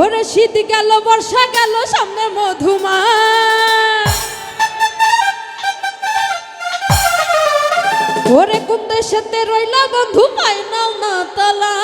ওরে শীত গেল, বর্ষা গেল, সামনে মধুমা ওরে কোন দেশেতে রইলা বন্ধু পাই নাও না তালা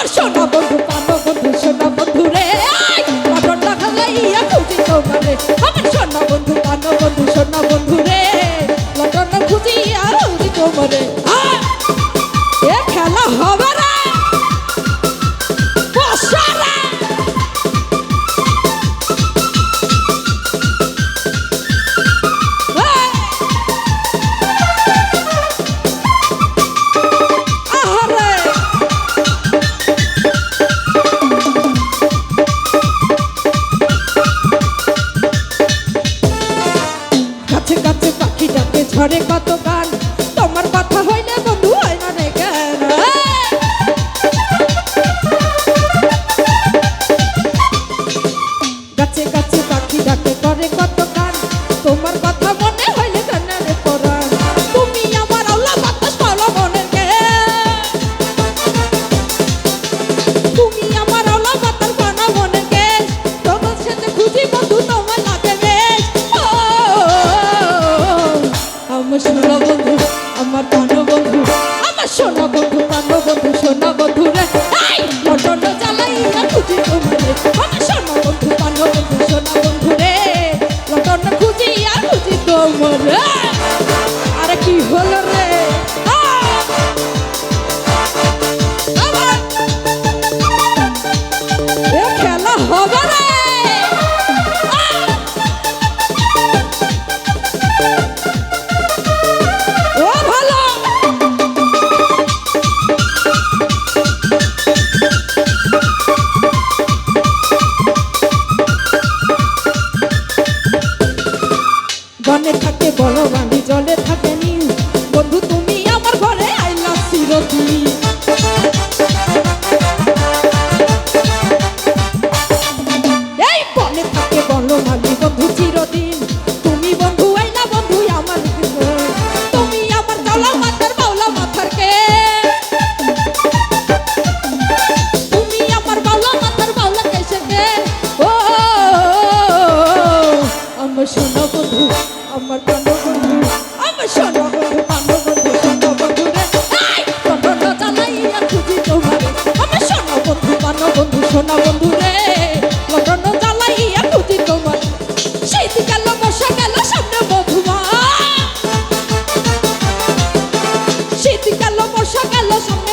আমার সোনা বন্ধু কানো বন্ধু, সোনা বন্ধু রে। মটর আমার সোনা বন্ধু, পানো বন্ধু, সোনা বন্ধু রে। লটন খুঁজিয়া খুঁজি তোমারে। এ খেলা হবে ডাকে ঝরে কত গান তোমারে বন্ধু আমার প্রাণ বন্ধু আমার সোনা বন্ধু বন্ধু সোনা বন্ধু রে কটন চালাইয়া খুঁজি তোমারে। আমার সোনা বন্ধু প্রাণ বন্ধু সোনা বন্ধু রে। কটন চালাইয়া খুঁজি তোমার। শীত গেল সামনে মধুমা শীত গেল সামনে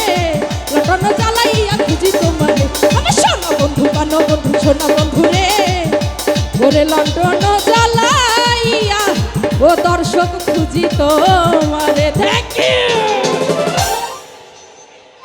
বন্ধু ঘুরে বন্ধু রে ওরে লন্ডন জ্বালাইয়া ও দর্শক খুঁজি তোমারে। Thank you